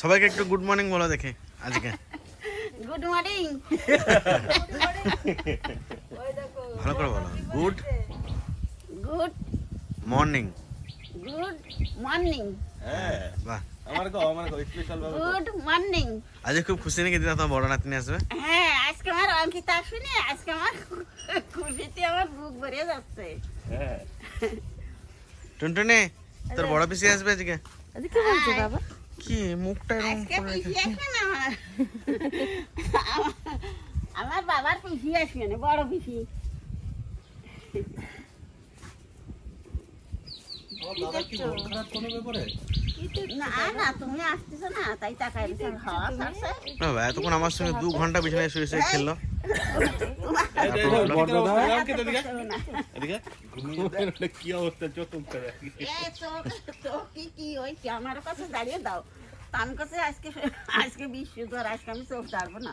সবাইকে একটু good morning বলো দেখে আজকে। গুড মর্নিং ভালো করে বলো। Good good morning good morning হ্যাঁ। বাহ। আমার কো আমার কো স্পেশাল ভাবে গুড মর্নিং আজকে খুব খুশি নাকি দিদা তোমার বড় নাতনি আসবে? হ্যাঁ আজকে আমার অঙ্কিতা আজকে আমার খুশিতে আমার বুক ভরে যাচ্ছে। হ্যাঁ। টুনটুনি তোর বড় পিসি আসবে আজকে? আজকে কি বলছো বাবা? কি মুখটা এরকম করে রেখেছে? আমার? বাবার পিসি আসবে না বড় পিসি। না না তুমি আসতেছো না তাই তাকাই রয়েছে হাওয়া ছাড়ছে এতক্ষণ আমার সঙ্গে দু ঘণ্টা বিছানায় শুয়ে শুয়ে খেললো। কি অবস্থা চোখ চোখ চোখ কি কি হয়েছে আমার কাছে দাঁড়িয়ে দাও আমি কাছে আজকে আজকে বিশ্ব ধর আজকে আমি চোখ দাঁড়বো না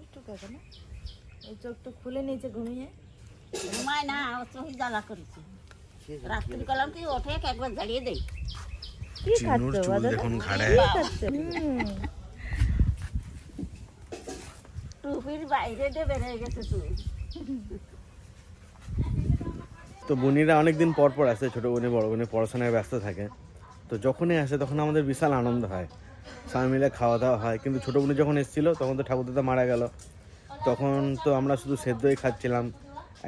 একটু কাকা না খুলে নিয়েছে ঘুমিয়ে ঘুমায় না ও চোখই জ্বালা করেছে রাত্রি কলাম তুই ওঠে একবার জ্বালিয়ে দেই কি খাচ্ছ চুল বাবা দেখুন ঘাড়ে কি খাচ্ছ হুম। টুপির বাইরে দিয়ে গেছে তুই। তো বোনিরা অনেকদিন পর পর আসে ছোটো বোনি বড় বোনি পড়াশোনায় ব্যস্ত থাকে। তো যখনই আসে তখন আমাদের বিশাল আনন্দ হয়। সবাই মিলে খাওয়া দাওয়া হয়। কিন্তু ছোটো বোনি যখন এসেছিল তখন তো ঠাকুরদাদা মারা গেল। তখন তো আমরা শুধু সেদ্ধই খাচ্ছিলাম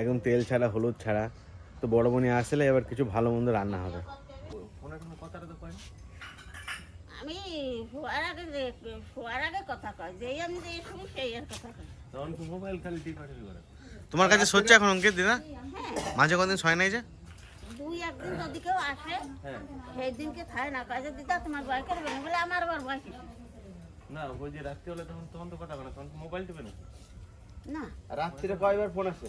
একদম তেল ছাড়া হলুদ ছাড়া। তো বড় বোনি আসলে এবার কিছু ভালো মন্দ রান্না হবে। কথাটা তো। আমি শোয়ার আগে যে- শোয়ার আগে কথা কয় যেই আমি যে শুনি সেই আর কথা কয়। তখন তো মোবাইল খালি টিপাটিপি করে। তোমার কাছে সচ্ছে এখন অঙ্কিত দিদা? মাঝে কদিন ছয় নাই যে? দুই একদিন যদি কেউ আসে হ্যাঁ। সেই দিনকে থাকে না কাজে দিদা তোমার বয় করবে না। বলে আমার আবার বয় না, ওই যে রাত্রি হলে তখন তখন তো কথা বলে না, তখন তো মোবাইল টিপে না। না। রাত্রিরে কয়বার ফোন আসে?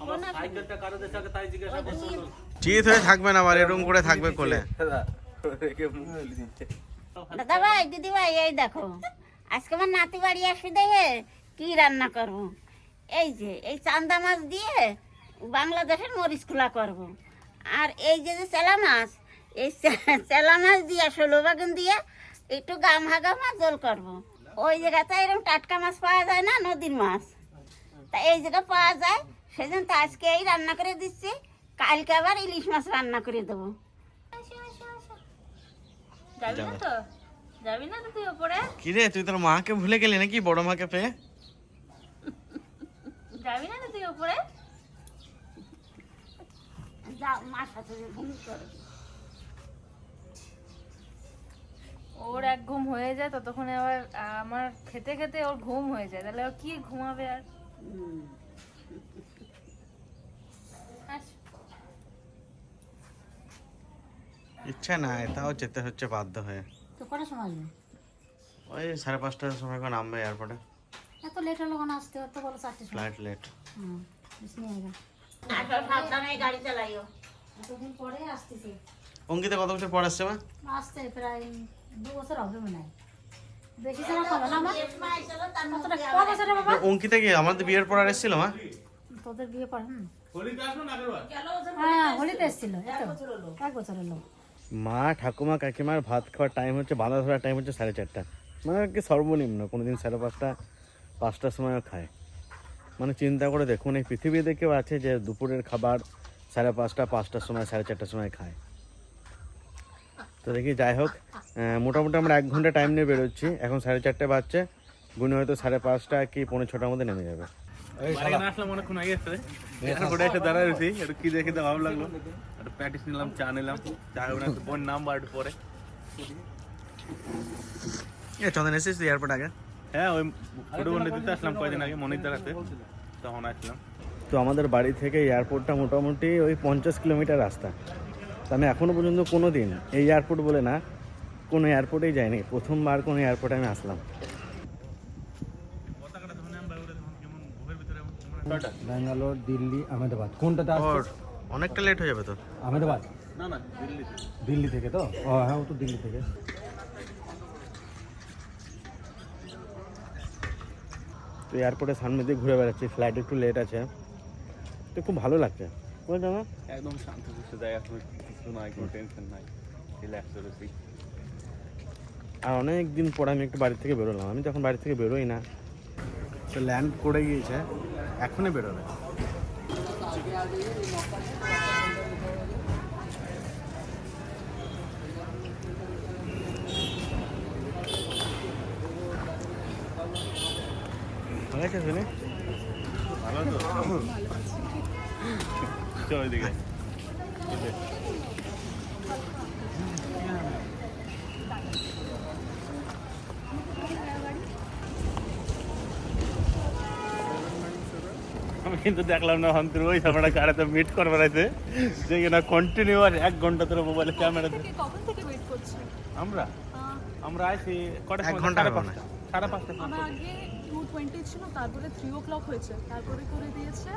আমার সাইকেলটা কারোদের সাথে তাই জিজ্ঞাসা করছে হলো। চিত হয়ে থাকবে না আবার এরকম করে থাকবে কোলে। দাদা ভাই দিদি ভাই এই দেখো আজকে আমার নাতি বাড়ি আসবে দেখে কি রান্না করব। এই যে এই চান্দা মাছ দিয়ে বাংলাদেশের মরিচ খোলা করব। আর এই যে যে চেলা মাছ এই চেলা মাছ দিয়ে ষোলো বাগুন দিয়ে একটু গাম হাগা মাছ জল করব। ওই জায়গাতে এরকম টাটকা মাছ পাওয়া যায় না নদীর মাছ তা এই জায়গা পাওয়া যায় সেজন্য তো আজকে এই রান্না করে দিচ্ছি কালকে আবার ইলিশ মাছ রান্না করে দেবো যাবি না তো? যাবি না তুই ওপরে? কি রে তুই তোর মাকে ভুলে গেলি নাকি বড় মাকে পেয়ে? যাবি না তুই ওপরে? যাও মার সাথে ঘুম করো ওর এক ঘুম হয়ে যায় ততক্ষণে আবার আমার খেতে খেতে ওর ঘুম হয়ে যায়। তাহলে ও কি ঘুমাবে আর হুম। আস। ইচ্ছা নাই তাও যেতে হচ্ছে বাধ্য হয়ে। তো কটার সময় আসবে? ওই সাড়ে পাঁচটার সময় করে নামবে এয়ারপোর্টে এত লেট হলো কেন আসতে? তো বলো সময়। ফ্লাইট লেট হুম সাবধানে গাড়ি চালাইও। এতদিন পরে আসতেছি। অঙ্কিতা কত বছর পর আসছে মা? আসতে প্রায় দু বছর হবে মনে হয়। বেশি সময় হবে না আমার কতটা ক বাবা? অঙ্কিতা কি আমাদের বিয়ের পর আর এসেছিল মা? তোদের বিয়ে পর হুম। হোলিতে আসলো না হ্যাঁ হোলিতে এসেছিল। এক বছর হলো মা ঠাকুমা কাকিমার ভাত খাওয়ার টাইম হচ্ছে বাঁধা ধরার টাইম হচ্ছে সাড়ে চারটা। মানে আর কি সর্বনিম্ন কোনোদিন সাড়ে পাঁচটা পাঁচটার সময়ও খায়। মানে চিন্তা করে দেখুন এই পৃথিবীতে কেউ আছে যে দুপুরের খাবার সাড়ে পাঁচটা পাঁচটার সময় সাড়ে চারটার সময় খায়। তো দেখি যাই হোক মোটামুটি আমরা এক ঘণ্টা টাইম নিয়ে বেরোচ্ছি। এখন সাড়ে চারটে বাজছে গুনে হয়তো সাড়ে পাঁচটা কি পৌনে ছটার মধ্যে নেমে যাবে। আসলাম অনেকক্ষণ আগে এসে। দাঁড়ায় কি দেখে তো ভালো লাগল। একটু প্যাটিস নিলাম চা নিলাম। চা বোন নাম্বার পরে। এ চন্দন এসেছিস তুই এয়ারপোর্ট আগে? হ্যাঁ ওই ছোট দিতে আসলাম কয়দিন আগে হাতে। তখন আসলাম। তো আমাদের বাড়ি থেকে এয়ারপোর্টটা মোটামুটি ওই পঞ্চাশ কিলোমিটার রাস্তা। তো আমি এখনও পর্যন্ত কোনো দিন এই এয়ারপোর্ট বলে না কোনো এয়ারপোর্টেই যাইনি। প্রথমবার কোনো এয়ারপোর্টে আমি আসলাম। ব্যাঙ্গালোর দিল্লি আহমেদাবাদ। কোনটাতে অনেকটা লেট হয়ে যাবে তো? আহমেদাবাদ? না না দিল্লিতে দিল্লি থেকে তো? ও হ্যাঁ ও তো দিল্লি থেকে। তো এয়ারপোর্টের সামনে দিয়ে ঘুরে বেড়াচ্ছি ফ্লাইট একটু লেট আছে। তো খুব ভালো লাগছে। বুঝলে না একদম শান্ত সুস্থ জায়গা নাই কোনো টেনশন নাই। রিল্যাক্স রয়েছি আর অনেক দিন পর আমি একটু বাড়ি থেকে বেরোলাম। আমি যখন বাড়ি থেকে বেরোই না। তো ল্যান্ড করে গিয়েছে। এখনই বেরোবে? ভালো আছে শুনে ভালো তো চল ওইদিকে আমি কিন্তু দেখলাম না হন্তুর ওই সামনে কারাতে মিট করবার আছে। যে কিনা কন্টিনিউ আর এক ঘণ্টা ধরে মোবাইলে ক্যামেরা কখন থেকে ওয়েট করছ? আমরা? আমরা আইছি কটা এক সময়? ঘণ্টা সাড়ে পাঁচটা। সাড়ে পাঁচটা আমার আগে টু টোয়েন্টি ছিল তারপরে থ্রি ও ক্লক হয়েছে। তারপরে করে দিয়েছে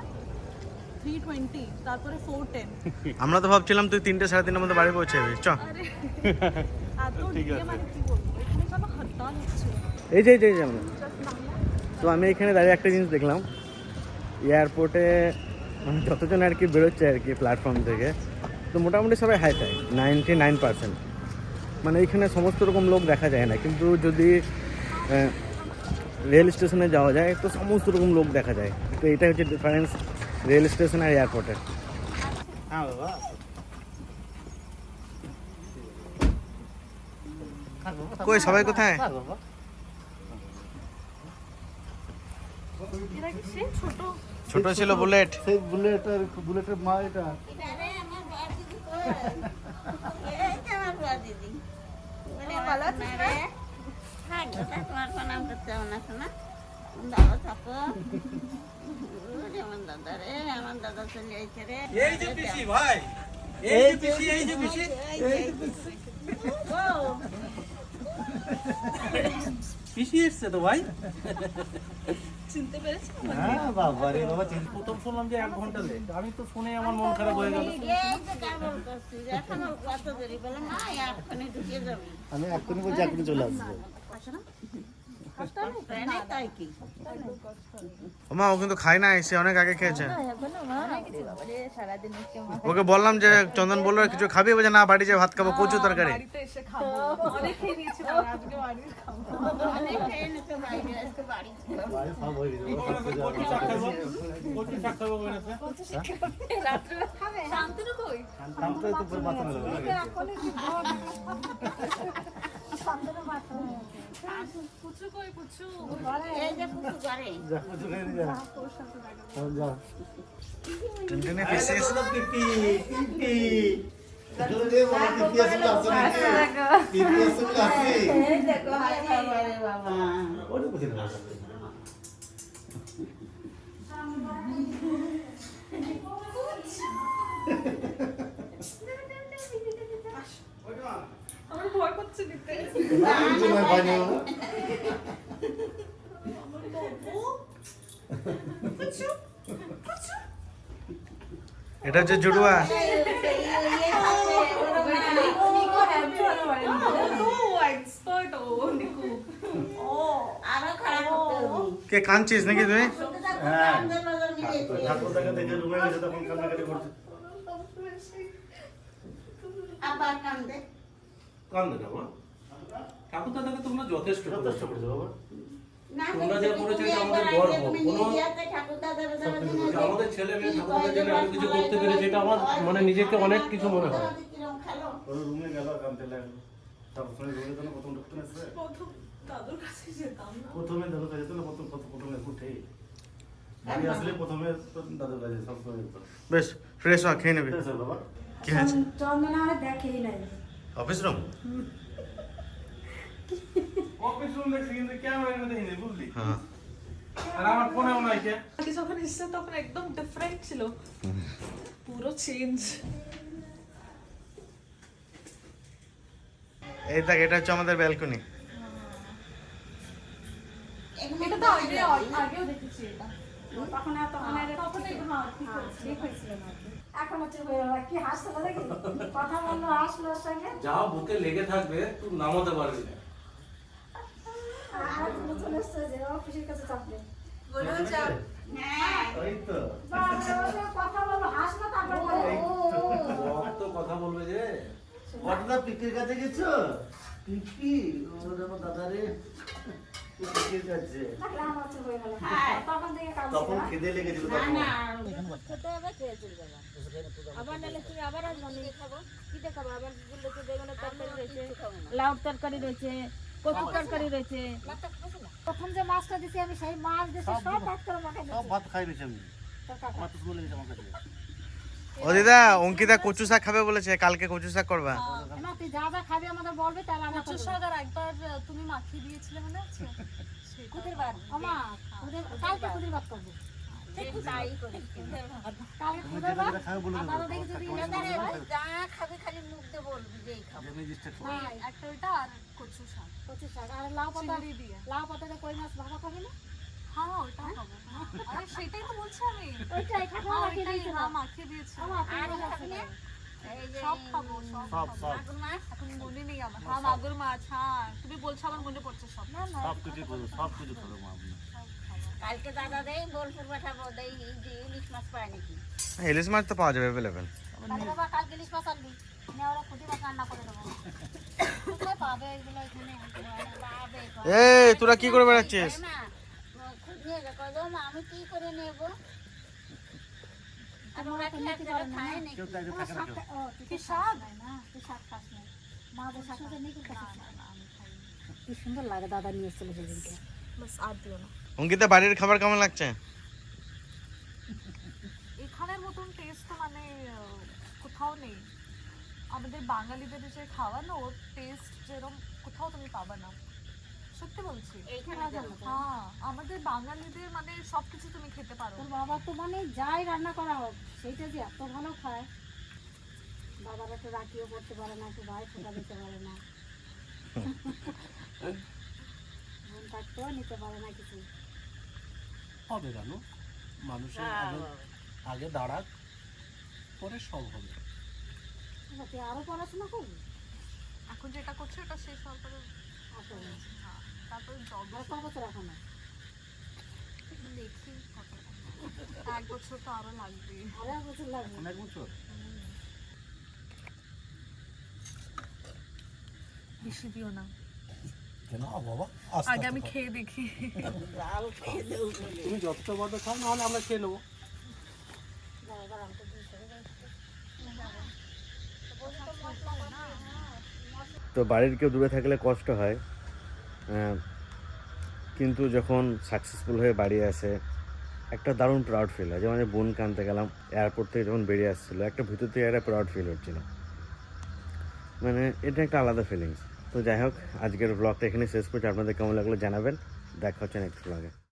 তারপরে আমরা তো ভাবছিলাম তুই তিনটে সাড়ে তিনটার মধ্যে বাড়ি পৌঁছে যাবি। চ। মানে এই যে এই যে এই যে। আমরা তো আমি এখানে দাঁড়িয়ে একটা জিনিস দেখলাম। এয়ারপোর্টে মানে যতজন আর কি বেরোচ্ছে আর কি প্ল্যাটফর্ম থেকে তো মোটামুটি সবাই hi fi ninety nine percent মানে এইখানে সমস্ত রকম লোক দেখা যায় না কিন্তু যদি রেল স্টেশনে যাওয়া যায় তো সমস্ত রকম লোক দেখা যায়। তো এটা হচ্ছে ডিফারেন্স রেল স্টেশন আর এয়ারপোর্টের হ্যাঁ বাবা। কই সবাই কোথায়? ছোট ছোট ছিল বুলেট সেই বুলেটের বুলেটের মা এটা আরে আমার বড় দিদি কই? এই যে আমার বড় দিদি। বলে, ভালো আছিস না রে? রে? থাক গো, থাক, তোমার প্রণাম করতে হবে না, শোনা। ভালো থাকো। ওরে আমার দাদা রে, আমার দাদা চলে আইছে রে। এই যে পিসি এসছে তো ভাই চিনতে পেরেছ? হ্যাঁ বাবা রে বাবা প্রথম শুনলাম যে এক ঘণ্টা লেট আমি তো শুনে আমার মন খারাপ হয়ে গেল। আমি এক্ষুনি বলছি এক্ষুনি চলে আসব। মা ও কিন্তু খায় না এসে অনেক আগে খেয়েছে। ওকে বললাম যে চন্দন বলল কিছু খাবি? বলছে না বাড়ি যে ভাত খাব কচু তরকারি। হয়ে শান্তনু পুচু কই পুচু এই যে পুকু করে যা কিছু খেয়ে যা যা টেনটেনে পিসিস বাবারে বাবা আমার ভয় করছে দিতে এটা হচ্ছে জুড়ুয়া এক্সপার্ট ও নিকু আরও খারাপ করতে হবে কে কাঁদছিস নাকি তুই আন্দোলন মিলেছে ঠাকুরটাকে দেখে রুমে গেছে তখন কান্নাকাটি করছে আবার কান্দে কান দেখাবো ঠাকুর দাদাকে তোমরা যথেষ্ট যথেষ্ট করেছ। বাবা। না তোমরা যা করেছ এটা আমাদের গর্ব। কোনো- ঠাকুর আমাদের ছেলে মেয়ে জন্য এত কিছু করতে পেরেছে এটা আমার মানে নিজেকে অনেক কিছু মনে হয়। ওর রুমে গেল কানতে লাগল। তারপরে রুমে তো প্রথম না প্রথম দাদুর কাছে যেতাম না। প্রথমে দাদুর কাছে যেত প্রথম প্রথম প্রথমে উঠে। আসলে প্রথমে দাদুর কাছে সবসময় বেশ ফ্রেশ হ খেয়ে নেবে। বাবা। কি হয়েছে? চন্দনা দেখেই নাই। অফিস রুম অফিস রুম দেখছি কিন্তু ক্যামেরা এনে দেখিনি বুঝলি হ্যাঁ। আর আমার ফোনেও নাই কে? আগে যখন এসছে তখন একদম ডিফারেন্ট ছিল। পুরো চেঞ্জ এই দেখ এটা হচ্ছে আমাদের ব্যালকনি এটা তো আগে আগেও দেখেছি এটা। তখন আর তখন আর তখন এই- হ্যাঁ, ঠিক হ্যাঁ, হয়েছিল না। এখন হচ্ছে। কি হাসছিল দেখি? কথা বলল আসলো ওর সঙ্গে? যা বুকে লেগে থাকবে তুই নামাতে পারবি না। আর তুমি চলে যে অফিসের কাছে চাপলে বলেও ওরে কথা বলো হাস না তারপর বলে। কথা বলবে যে। ঘটনা পিকের কাছে গেছো? পিকি ওর আমার দাদা রে। তখন লেগেছিল তরকারি রয়েছে তরকারি রয়েছে প্রথম যে মাছটা দিছি আমি সেই মাছ দিছি সব ভাত করে সব ভাত খাই আমি। আমার তো শুনে লেগেছে আমার কাছে। ও দিদা অঙ্কিতা কচু শাক খাবে বলেছে কালকে কচু শাক করবা। যা যা খাবি আমাদের বলবি তাহলে আমরা কচু শাক আর একবার তুমি মাখিয়ে দিয়েছিলে মনে আছে? কুদের বাদ আমা কুদের- কালকে কুদির ভাত করব। লাউ পাতা দিয়ে। লাউ পাতাতে কই মাছ ভাজা খাবি না? হ্যাঁ হ্যাঁ খাব আরে সেটাই তো বলছি আমি। খাব হ্যাঁ, হ্যাঁ মাখিয়ে দিয়েছি আর সব খাব সব সব মাগুর মাছ এখন মনে নেই আমার। হ্যাঁ মাগুর মাছ হ্যাঁ তুমি বলছো আমার মনে পড়ছে সব। না না সব কিছু করব সব কিছু করব মা কালকে দাদা দেই বোলপুর পাঠাবো দেই ইলিশ মাছ পায় নাকি? ইলিশ মাছ তো পাওয়া যাবে অ্যাভেলেবেল বাবা কালকে ইলিশ মাছ আনবি। এই তোরা কি করে বেড়াচ্ছিস? কয় মা আমি কি করে নেব? অঙ্কিতা বাড়ির খাবার কেমন লাগছে? এখানের মতন টেস্ট মানে কোথাও নেই। আমাদের বাঙালিদের যে খাওয়া না ওর টেস্ট যেরকম কোথাও তুমি পাবা না। সত্যি বলছি? হ্যাঁ আমাদের বাঙালিদের মানে সবকিছু তুমি খেতে পারো। তোর বাবা তো মানে যাই রান্না করা হোক সেইটা যে এত ভালো খায়। বাবার একটু রাখিও করতে পারে না একটু ভাই ফোটা দিতে পারে না। বোন থাকতেও নিতে পারে না কিছু। হবে কেন মানুষের আগে আগে দাঁড়াক পরে সব হবে। আচ্ছা, তুই আরও পড়াশোনা করবি? এখন যেটা করছ এটা শেষ হওয়ার পরে আসলে হ্যাঁ, তারপরে জব আর ক বছর এখনও দেখি এক বছর তো আরও লাগবে আরও এক বছর লাগবে অনেক বছর বেশি দিও না কেন বাবা আগে আমি খেয়ে দেখি। তুমি যতটা বড় খাও নাহলে আমরা খেয়ে নেব। তো বাড়ির কেউ দূরে থাকলে কষ্ট হয়। কিন্তু যখন সাকসেসফুল হয়ে বাড়ি আসে, একটা দারুণ প্রাউড ফিল হয়। যেমন বোন কানতে গেলাম এয়ারপোর্ট থেকে যখন বেরিয়ে আসছিল, একটা ভিতর থেকে একটা প্রাউড ফিল হচ্ছিল। মানে এটা একটা আলাদা ফিলিংস তো যাই হোক, আজকের ব্লগটা এখানে শেষ করছি। আপনাদের কেমন লাগল জানাবেন। দেখা হচ্ছে নেক্সট ব্লগে